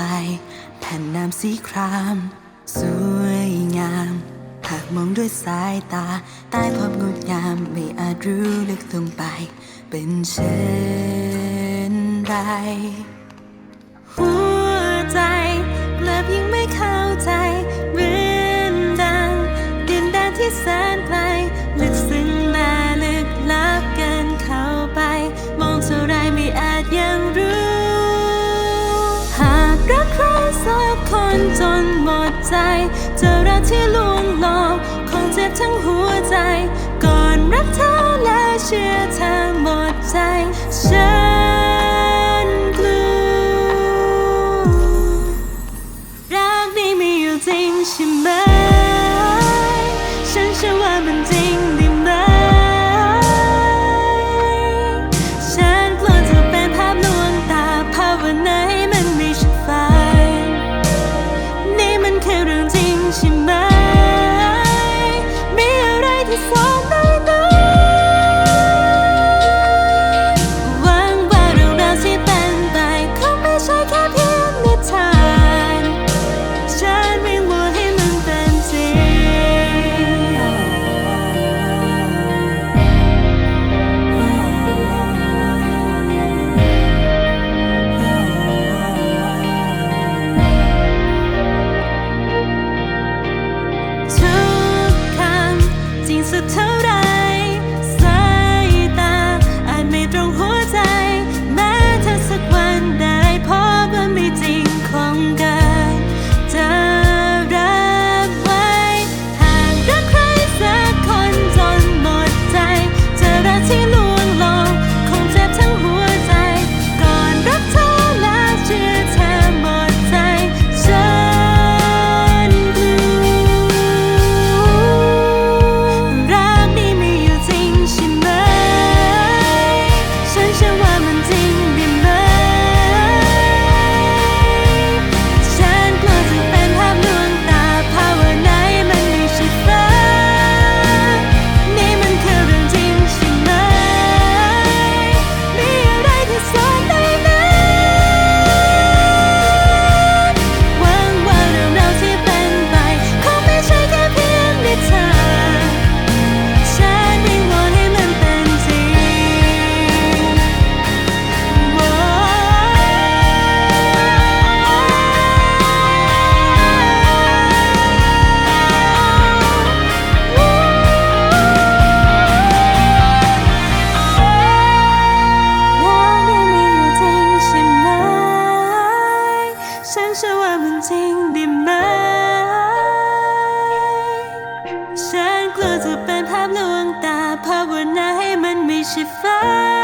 ลายแผ่นน้ำสีคราม สวยงาม หากมองด้วยสายตา ใต้ความงดงามไม่อาจรู้ลึกลงไป เป็นเช่นไรหัวใจกลับยังไม่เข้าใจเหมือนดังดินแดนที่แสนไกลลึกซึ้ ใครสักคนจนหมดใจ เจอรักที่ลวงหลอกคงเจ็บทั้งหัวใจ ก่อนรักเธอและเชื่อเธอหมดใจฉัน 几分